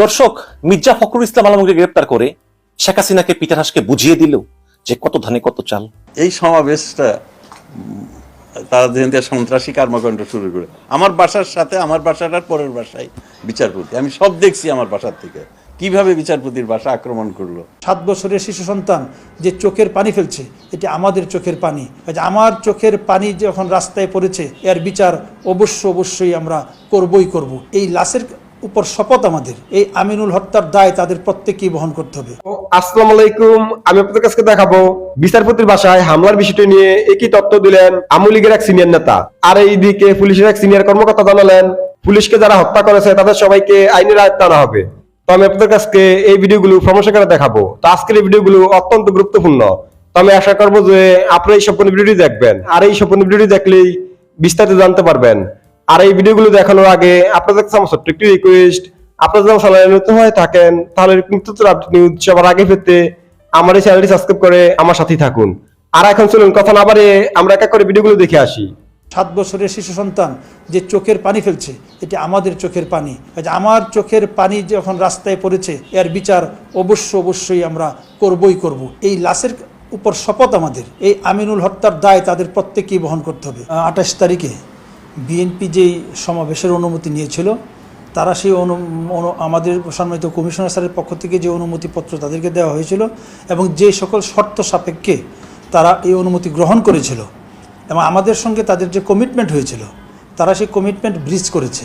দর্শক মির্জা ফখরুল ইসলাম আলমকে গ্রেপ্তার করে শেখ হাসিনাকে পিটার হাসকে বুঝিয়ে দিল যে কত ধানে কত চাল। এই সমাবেশটা তারা থেকে সন্ত্রাসী কর্মকাণ্ড শুরু করে আমার বাসার সাথে আমার বাসাটার পরের বাসায় বিচারপতি। আমি সব দেখছি আমার বাসার থেকে কীভাবে বিচারপতির বাসা আক্রমণ করল। সাত বছরের শিশু সন্তান যে চোখের পানি ফেলছে এটি আমাদের চোখের পানি। আমার চোখের পানি যখন রাস্তায় পড়েছে এর বিচার অবশ্য অবশ্যই আমরা করবই করব। এই লাশের উপর শপথ আমাদের। এই আমিনুল হত্যার দায় তাদের প্রত্যেককেই বহন করতে হবে। আসসালামু আলাইকুম। আমি আপনাদের কাছে দেখাবো বিচারপতির বাসায় হামলার বিষয়টি নিয়ে একই তথ্য দিলেন আওয়ামী লীগের এক সিনিয়র নেতা। আর এইদিকে পুলিশের এক সিনিয়র কর্মকর্তা জানালেন, পুলিশকে যারা হত্যা করেছে তাদের সবাইকে আইনের আয়ত্ত আনা হবে। তো আমি আপনাদের কাছে এই ভিডিওগুলো সমস্যা করে দেখাবো। তো আজকের এই ভিডিওগুলো অত্যন্ত গুরুত্বপূর্ণ। তো আমি আশা করব যে আপনারা এই সম্পূর্ণ ভিডিওটি দেখবেন। আর এই সম্পূর্ণ ভিডিওটি দেখলেই বিস্তারিত জানতে পারবেন। আর এই ভিডিওগুলো দেখানোর আগে আপনাদের কাছে আমার ছোট্ট একটি রিকোয়েস্ট আপনারা যখন চ্যানেলে নতুন হয়ে থাকেন, তাহলে নিত্য আপডেট নিউজ সবার আগে পেতে আমার এই চ্যানেলটি সাবস্ক্রাইব করে আমার সাথেই থাকুন। আর এখন চলুন, কথা না বাড়িয়ে আমরা এক এক করে ভিডিওগুলো দেখে আসি। সাত বছরের শিশু সন্তান যে চোখের পানি ফেলছে, এটি আমাদের চোখের পানি। আমার চোখের পানি যখন রাস্তায় পড়েছে, এর বিচার অবশ্য অবশ্যই আমরা করবই করব। এই লাশের উপর শপথ আমাদের। এই আমিনুল হত্যার দায় তাদের প্রত্যেকেই বহন করতে হবে। আঠাশ তারিখে বিএনপি যেই সমাবেশের অনুমতি নিয়েছিল, তারা সেই অনু আমাদের সম্মানিত কমিশনার স্যারের পক্ষ থেকে যে অনুমতিপত্র তাদেরকে দেওয়া হয়েছিল এবং যে সকল শর্ত সাপেক্ষে তারা এই অনুমতি গ্রহণ করেছিল এবং আমাদের সঙ্গে তাদের যে কমিটমেন্ট হয়েছিল, তারা সেই কমিটমেন্ট ব্রিজ করেছে।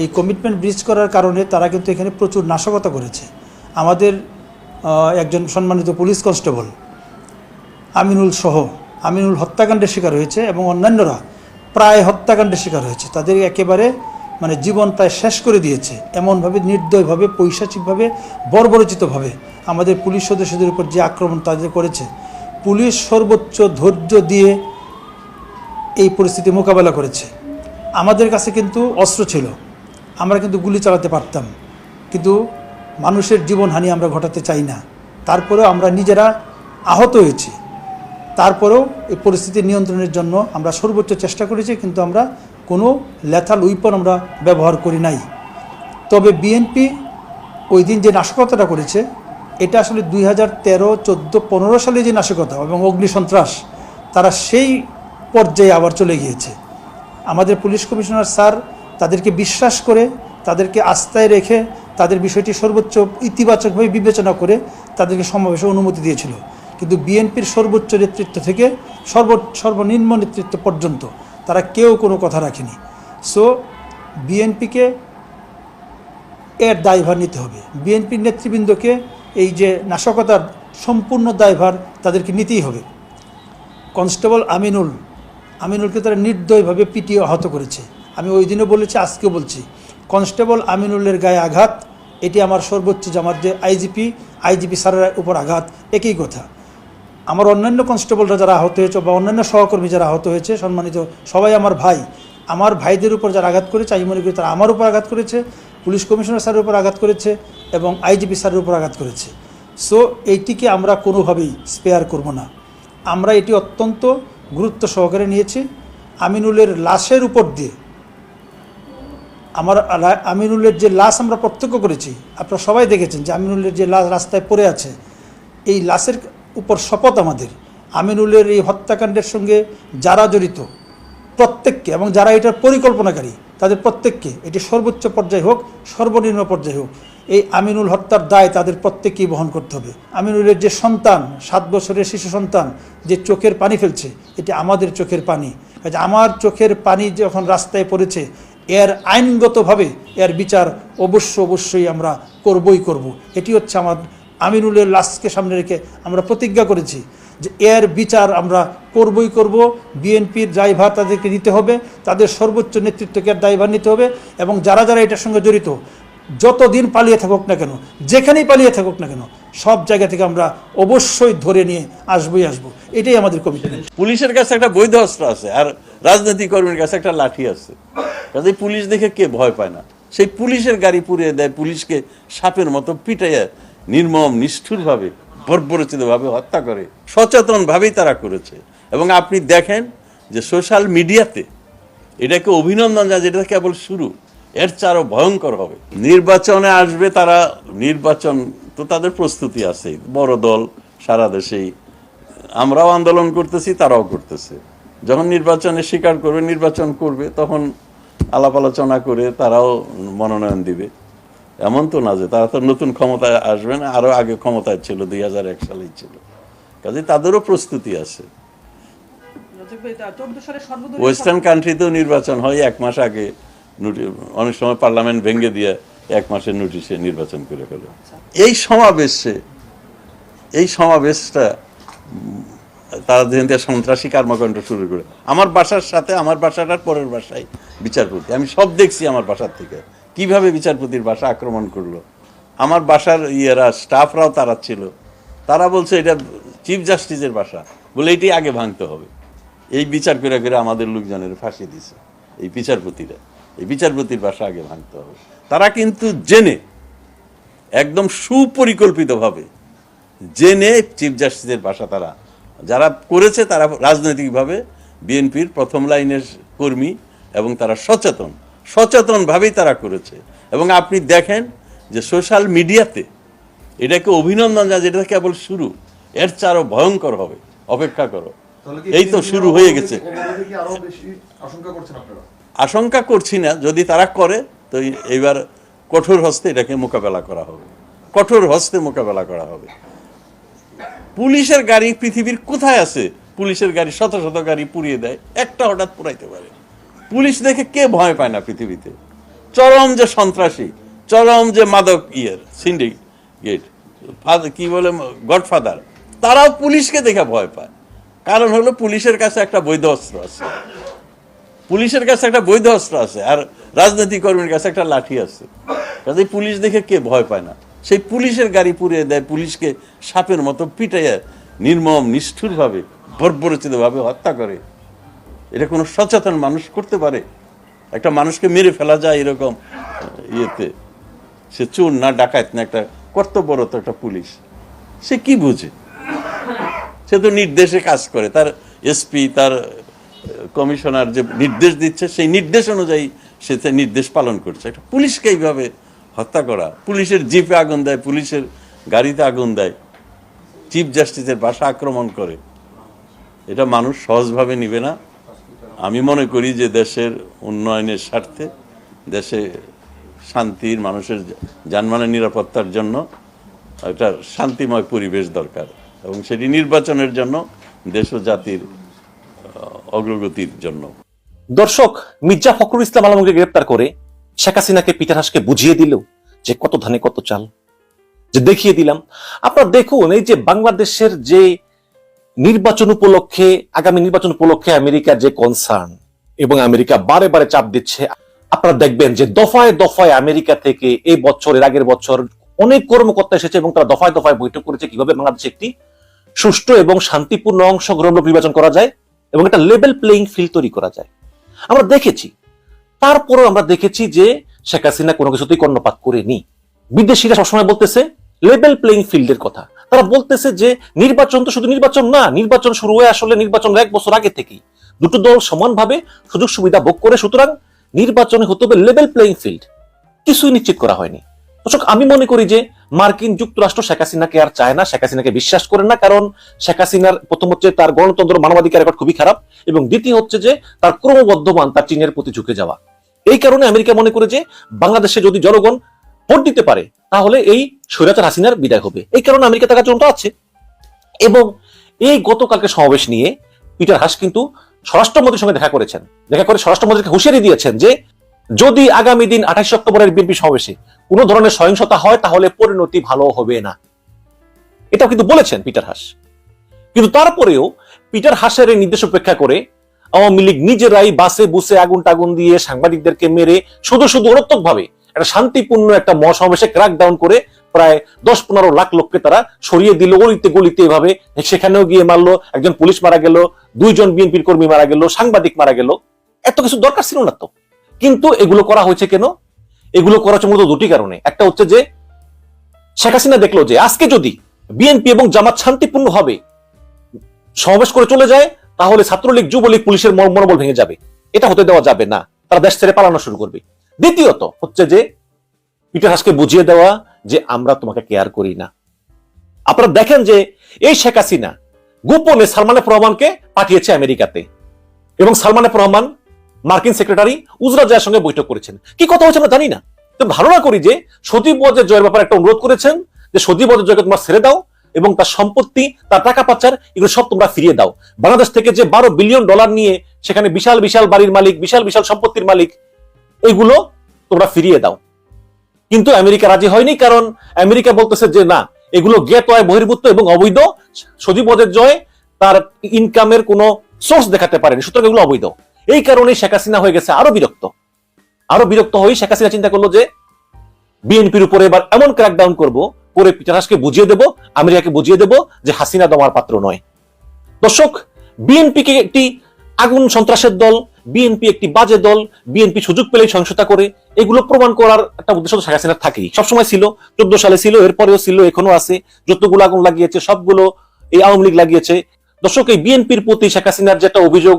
এই কমিটমেন্ট ব্রিজ করার কারণে তারা কিন্তু এখানে প্রচুর নাশকতা করেছে। আমাদের একজন সম্মানিত পুলিশ কনস্টেবল, আমিনুল সহ, আমিনুল হত্যাকাণ্ডের শিকার হয়েছে এবং অন্যান্যরা প্রায় হত্যাকাণ্ডের শিকার হয়েছে। তাদের একেবারে মানে জীবন প্রায় শেষ করে দিয়েছে। এমনভাবে নির্দয়ভাবে, পৈশাচিকভাবে, বর্বরচিতভাবে আমাদের পুলিশ সদস্যদের উপর যে আক্রমণ তাদের করেছে, পুলিশ সর্বোচ্চ ধৈর্য দিয়ে এই পরিস্থিতি মোকাবেলা করেছে। আমাদের কাছে কিন্তু অস্ত্র ছিল। আমরা কিন্তু গুলি চালাতে পারতাম। কিন্তু মানুষের জীবনহানি আমরা ঘটাতে চাই না। তারপরেও আমরা নিজেরা আহত হয়েছি। তারপরেও এই পরিস্থিতি নিয়ন্ত্রণের জন্য আমরা সর্বোচ্চ চেষ্টা করেছি, কিন্তু আমরা কোনো লেথাল উইপন আমরা ব্যবহার করি নাই। তবে বিএনপি ওই দিন যে নাশকতাটা করেছে, এটা আসলে দুই হাজার তেরো, চোদ্দ, পনেরো সালে যে নাশকতা এবং অগ্নিসন্ত্রাস, তারা সেই পর্যায়ে আবার চলে গিয়েছে। আমাদের পুলিশ কমিশনার স্যার তাদেরকে বিশ্বাস করে, তাদেরকে আস্থায় রেখে তাদের বিষয়টি সর্বোচ্চ ইতিবাচকভাবে বিবেচনা করে তাদেরকে সমাবেশে অনুমতি দিয়েছিল। কিন্তু বিএনপির সর্বোচ্চ নেতৃত্ব থেকে সর্ব, সর্বনিম্ন নেতৃত্ব পর্যন্ত তারা কেউ কোনো কথা রাখেনি। সো বিএনপিকে এর দায়ভার নিতে হবে। বিএনপির নেতৃবৃন্দকে এই যে নাশকতার সম্পূর্ণ দায়ভার তাদেরকে নিতেই হবে। কনস্টেবল আমিনুল, আমিনুলকে তারা নির্দয়ভাবে পিটিয়ে আহত করেছে। আমি ওই দিনও বলেছি, আজকেও বলছি, কনস্টেবল আমিনুলের গায়ে আঘাত, এটি আমার সর্বোচ্চ আমার যে আইজিপি আইজিপি স্যারের উপর আঘাত, একই কথা। আমার অন্যান্য কনস্টেবলরা যারা আহত হয়েছে বা অন্যান্য সহকর্মী যারা আহত হয়েছে, সম্মানিত সবাই আমার ভাই, আমার ভাইদের উপর যারা আঘাত করেছে, আমি মনে করি তারা আমার উপর আঘাত করেছে, পুলিশ কমিশনার স্যারের উপর আঘাত করেছে এবং আইজিপি স্যারের উপর আঘাত করেছে। সো এইটিকে আমরা কোনোভাবেই স্পেয়ার করব না। আমরা এটি অত্যন্ত গুরুত্ব সহকারে নিয়েছি। আমিনুলের লাশের উপর দিয়ে, আমার আমিনুলের যে লাশ আমরা প্রত্যক্ষ করেছি, আপনারা সবাই দেখেছেন যে আমিনুলের যে লাশ রাস্তায় পড়ে আছে, এই লাশের উপর শপথ আমাদের। আমিনুলের এই হত্যাকাণ্ডের সঙ্গে যারা জড়িত, প্রত্যেককে এবং যারা এটার পরিকল্পনাকারী, তাদের প্রত্যেককে, এটি সর্বোচ্চ পর্যায়ে হোক, সর্বনিম্ন পর্যায়ে হোক, এই আমিনুল হত্যার দায় তাদের প্রত্যেককেই বহন করতে হবে। আমিনুলের যে সন্তান, সাত বছরের শিশু সন্তান, যে চোখের পানি ফেলছে, এটি আমাদের চোখের পানি। কাজে আমার চোখের পানি যখন রাস্তায় পড়েছে, এর আইনগতভাবে এর বিচার অবশ্য অবশ্যই আমরা করবই করব। এটি হচ্ছে আমার আমিনুলের লাশকে সামনে রেখে আমরা প্রতিজ্ঞা করেছি যে এর বিচার আমরা করবই করব। বিএনপির দায়ভার তাদেরকে নিতে হবে, তাদের সর্বোচ্চ নেতৃত্বকে দায়ভার নিতে হবে এবং যারা যারা এটার সঙ্গে জড়িত, যতদিন পালিয়ে থাকুক না কেন, যেখানেই পালিয়ে থাকুক না কেন, সব জায়গা থেকে আমরা অবশ্যই ধরে নিয়ে আসবই আসব। এটাই আমাদের কমিটমেন্ট পুলিশের কাছে একটা বৈধ অস্ত্র আছে আর রাজনৈতিক কর্মীর কাছে একটা লাঠি আছে। কাজে পুলিশ দেখে কে ভয় পায় না? সেই পুলিশের গাড়ি পুড়িয়ে দেয়, পুলিশকে সাপের মতো পিটাইয়া নির্মম, নিষ্ঠুরভাবে, বর্বরচিতভাবে হত্যা করে, সচেতনভাবেই তারা করেছে। এবং আপনি দেখেন যে সোশ্যাল মিডিয়াতে এটাকে অভিনন্দন জানায় যেটা কেবল শুরু, এর চারও ভয়ঙ্কর হবে। নির্বাচনে আসবে তারা, নির্বাচন তো তাদের প্রস্তুতি আছে। বড় দল, সারা দেশেই। আমরাও আন্দোলন করতেছি, তারাও করতেছে। যখন নির্বাচনে স্বীকার করবে, নির্বাচন করবে, তখন আলাপ আলোচনা করে তারাও মনোনয়ন দিবে। এমন তো না যে তারা তো নতুন ক্ষমতায় আসবে না আরও আগে ক্ষমতায় ছিল, দুই হাজার এক সালেই ছিল। কাজে তাদেরও প্রস্তুতি আছে। ওয়েস্টার্ন কান্ট্রিতেও নির্বাচন হয়, এক মাস আগে অনেক সময় পার্লামেন্ট ভেঙে দিয়ে এক মাসের নোটিশে নির্বাচন করে ফেলে। এই সমাবেশে, এই সমাবেশটা তারা থেকে সন্ত্রাসী কর্মকাণ্ড শুরু করে, আমার বাসার সাথে, আমার বাসাটার পরের বাসায় বিচারপতি, আমি সব দেখছি আমার বাসার থেকে। কীভাবে বিচারপতির বাসা আক্রমণ করল? আমার বাসার ইয়েরা স্টাফরাও তারা ছিল। তারা বলছে, এটা চিফ জাস্টিসের বাসা। বলে, এটি আগে ভাঙতে হবে। এই বিচার করে করে আমাদের লোকজনের ফাঁসি দিছে, এই বিচারপতিরা। এই বিচারপতির বাসা আগে ভাঙতে হবে। তারা কিন্তু জেনে, একদম সুপরিকল্পিতভাবে জেনে চিফ জাস্টিসের বাসা তারা। যারা করেছে, তারা রাজনৈতিকভাবে বিএনপির প্রথম লাইনের কর্মী এবং তারা সচেতন। সচেতনভাবেই তারা করেছে। এবং আপনি দেখেন যে সোশ্যাল মিডিয়াতে এটাকে অভিনন্দন যা যেটা কেবল শুরু। এর চেয়ে আরও ভয়ঙ্কর হবে। অপেক্ষা করো। এই তো শুরু হয়ে গেছে। আশঙ্কা করছি না। যদি তারা করে তো এইবার কঠোর হস্তে এটাকে মোকাবেলা করা হবে। কঠোর হস্তে মোকাবেলা করা হবে। পুলিশের গাড়ি পৃথিবীর কোথায় আছে? পুলিশের গাড়ি শত শত গাড়ি পুড়িয়ে দেয়। একটা হঠাৎ পুরাইতে পারে। পুলিশ দেখে কে ভয় পায় না পৃথিবীতে? চরম যে সন্ত্রাসী, চরম যে মাদক ইয়ের সিন্ডিকেট কি বলে গডফাদার তারাও পুলিশকে দেখে ভয় পায়। কারণ হলো পুলিশের কাছে একটা বৈধ অস্ত্র আছে। পুলিশের কাছে একটা বৈধ অস্ত্র আছে, আর রাজনৈতিক কর্মীর কাছে একটা লাঠি আছে। কাজে পুলিশ দেখে কে ভয় পায় না? সেই পুলিশের গাড়ি পুড়িয়ে দেয়, পুলিশকে সাপের মতো পিটাইয়া নির্মম, নিষ্ঠুরভাবে বর্বরচিতভাবে হত্যা করে। এটা কোনো সচেতন মানুষ করতে পারে? একটা মানুষকে মেরে ফেলা যায় এরকম ইয়েতে। সে চোর না ডাকাত না, একটা কর্তব্যরত একটা পুলিশ। সে কি বুঝে? সে তো নির্দেশে কাজ করে। তার এসপি, তার কমিশনার যে নির্দেশ দিচ্ছে, সেই নির্দেশ অনুযায়ী সে নির্দেশ পালন করছে। একটা পুলিশকে এইভাবে হত্যা করা। পুলিশের জিপে আগুন দেয়, পুলিশের গাড়িতে আগুন দেয়। চিফ জাস্টিসের বাসা আক্রমণ করে। এটা মানুষ সহজভাবে নিবে না। আমি মনে করি যে দেশের উন্নয়নের স্বার্থে, দেশে শান্তির, মানুষের যানবাহনের নিরাপত্তার জন্য একটা শান্তিময় পরিবেশ দরকার এবং সেটি নির্বাচনের জন্য দেশ ও জাতির অগ্রগতির জন্য। দর্শক, মির্জা ফখরুল ইসলাম আলমকে গ্রেপ্তার করে শেখ হাসিনাকে পিঠার হাসকে বুঝিয়ে দিল যে কত ধানে কত চাল। যে দেখিয়ে দিলাম, আপনারা দেখুন এই যে বাংলাদেশের যে নির্বাচন উপলক্ষে, আগামী নির্বাচন উপলক্ষে আমেরিকার যে কনসার্ন এবং আমেরিকা বারে বারে চাপ দিচ্ছে, আপনারা দেখবেন যে দফায় দফায় আমেরিকা থেকে এই বছর এর আগের বছর অনেক কর্মকর্তা এসেছে এবং তারা দফায় দফায় বৈঠক করেছে কীভাবে বাংলাদেশে একটি সুষ্ঠু এবং শান্তিপূর্ণ অংশগ্রহণ নির্বাচন করা যায় এবং একটা লেভেল প্লেইং ফিল্ড তৈরি করা যায়। আমরা দেখেছি, তারপরেও আমরা দেখেছি যে শেখ হাসিনা কোনো কিছুতেই কর্ণপাত করেনি। বিদেশিরা সবসময় বলতেছে লেভেল প্লেইং ফিল্ডের কথা। তারা বলতেছে যে নির্বাচন তো শুধু নির্বাচন না, নির্বাচন শুরু হয়ে আসলে নির্বাচন এক বছর আগে থেকেই। দুটো দল সমানভাবে সুযোগ সুবিধা ভোগ করে, সুতরাং নির্বাচনে হতে হবে লেভেল প্লেইং ফিল্ড কিছুই নিশ্চিত করা হয়নি। দর্শক, আমি মনে করি যে মার্কিন যুক্তরাষ্ট্র শেখ হাসিনাকে আর চায় না, শেখ হাসিনাকে বিশ্বাস করে না, কারণ শেখ হাসিনার প্রথম হচ্ছে তার গণতন্ত্র, মানবাধিকার রেকর্ড খুবই খারাপ, এবং দ্বিতীয় হচ্ছে যে তার ক্রমবর্ধমান তার চীনের প্রতি ঝুঁকে যাওয়া। এই কারণে আমেরিকা মনে করে যে বাংলাদেশে যদি জনগণ ভোট দিতে পারে, তাহলে এই স্বৈরাচার হাসিনার বিদায় হবে। এই কারণে আমেরিকা তার কাছে আছে। এবং এই গতকালকে সমাবেশ নিয়ে পিটার হাস কিন্তু স্বরাষ্ট্রমন্ত্রীর সঙ্গে দেখা করেছেন। দেখা করে স্বরাষ্ট্রমন্ত্রীকে হুঁশিয়ারি দিয়েছেন যে, যদি আগামী দিন আঠাশে অক্টোবরের বিএনপি সমাবেশে কোনো ধরনের সহিংসতা হয়, তাহলে পরিণতি ভালো হবে না। এটাও কিন্তু বলেছেন পিটার হাস। কিন্তু তারপরেও পিটার হাসের এই নির্দেশ উপেক্ষা করে আওয়ামী লীগ নিজেরাই বাসে বুসে আগুন টাগুন দিয়ে সাংবাদিকদেরকে মেরে শুধু শুধু অনর্থক ভাবে একটা শান্তিপূর্ণ একটা মহাসমাবেশে ক্র্যাক ডাউন করে প্রায় দশ পনেরো লাখ লোককে তারা সরিয়ে দিল, গলিতে গলিতে এভাবে। সেখানেও গিয়ে মারলো, একজন পুলিশ মারা গেল, দুইজন বিএনপির কর্মী মারা গেল, সাংবাদিক মারা গেল। এত কিছু দরকার ছিল না তো। কিন্তু এগুলো করা হয়েছে কেন? এগুলো করা হচ্ছে মূলত দুটি কারণে। একটা হচ্ছে যে, শেখ হাসিনা দেখল যে, আজকে যদি বিএনপি এবং জামাত শান্তিপূর্ণ হবে, সমাবেশ করে চলে যায়, তাহলে ছাত্রলীগ, যুবলীগ পুলিশের মন- মনোবল ভেঙে যাবে। এটা হতে দেওয়া যাবে না। তারা দেশ ছেড়ে পালানো শুরু করবে। দ্বিতীয়ত হচ্ছে যে, পিটার হাসকে বুঝিয়ে দেওয়া যে আমরা তোমাকে কেয়ার করি না। আপনারা দেখেন যে এই শেখ হাসিনা গোপনে সালমান রহমানকে পাঠিয়েছে আমেরিকাতে। এবং সালমান রহমান মার্কিন সেক্রেটারি উজরা জয়ের সঙ্গে বৈঠক করেছেন। কি কথা হচ্ছে আমরা জানি না। তো ধারণা করি যে সজীব ওয়াজের জয়ের ব্যাপারে একটা অনুরোধ করেছেন যে সজীব ওয়াজের জয়কে তোমরা ছেড়ে দাও এবং তার সম্পত্তি, তার টাকা পাচার, এগুলো সব তোমরা ফিরিয়ে দাও। বাংলাদেশ থেকে যে বারো বিলিয়ন ডলার নিয়ে সেখানে বিশাল বিশাল বাড়ির মালিক, বিশাল বিশাল সম্পত্তির মালিক, এগুলো তোমরা ফিরিয়ে দাও। কিন্তু আমেরিকা রাজি হয়নি, কারণ আমেরিকা বলতেছে যে না, এগুলো হয় বহির্ভূত এবং অবৈধ। সজীব জয় তার ইনকামের কোনো সোর্স দেখাতে পারেনি, সুতরাং এগুলো অবৈধ। এই কারণে শেখ হাসিনা হয়ে গেছে আরও বিরক্ত। আরও বিরক্ত হয়ে শেখ হাসিনা চিন্তা করল যে, বিএনপির উপরে এবার এমন ক্র্যাকডাউন করব, করে পিটারাসকে বুঝিয়ে দেব, আমেরিকাকে বুঝিয়ে দেব যে হাসিনা দমার পাত্র নয়। দর্শক, বিএনপিকে একটি আগুন সন্ত্রাসের দল বিএনপি একটি বাজে দল, বিএনপি সুযোগ পেলেই সহিংসতা করে, এগুলো প্রমাণ করার একটা উদ্দেশ্য তো শেখ হাসিনার থাকেই। সবসময় ছিল, চোদ্দ সালে ছিল, এরপরেও ছিল, এখনও আছে, যতগুলো আগুন লাগিয়েছে, সবগুলো এই আওয়ামী লীগ লাগিয়েছে। দর্শক, এই বিএনপির প্রতি শেখ হাসিনার যেটা অভিযোগ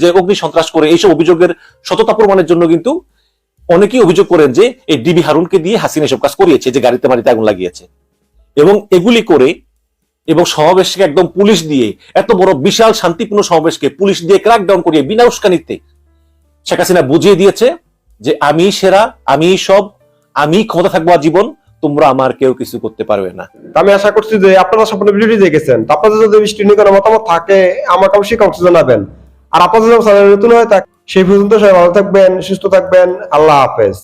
যে অগ্নি সন্ত্রাস করে, এইসব অভিযোগের সততা প্রমাণের জন্য কিন্তু অনেকেই অভিযোগ করেন যে, এই ডিবি হারুনকে দিয়ে হাসিনা এসব কাজ করিয়েছে, যে গাড়িতে বাড়িতে আগুন লাগিয়েছে। এবং এগুলি করে এবং সমাবেশকে একদম পুলিশ দিয়ে, এত বড় বিশাল শান্তিপূর্ণ সমাবেশকে পুলিশ দিয়ে ক্র্যাকডাউন করিয়ে বিনা উস্কানিতে শেখ হাসিনা বুঝিয়ে দিয়েছে যে আমি সেরা, আমি সব, আমি ক্ষমতা থাকব আজীবন, তোমরা আমার কেউ কিছু করতে পারবে না। আমি আশা করছি যে আপনারা সম্পূর্ণ ভিডিওটি দেখেছেন। আপনাদের যদি বৃষ্টি নিয়ে কোনো মতামত থাকে, আমাকে অবশ্যই কমেন্টে জানাবেন। আর আপনাদের যদি চ্যানেল নতুন হয়ে সেই পর্যন্ত সবাই ভালো থাকবেন, সুস্থ থাকবেন, আল্লাহ হাফেজ।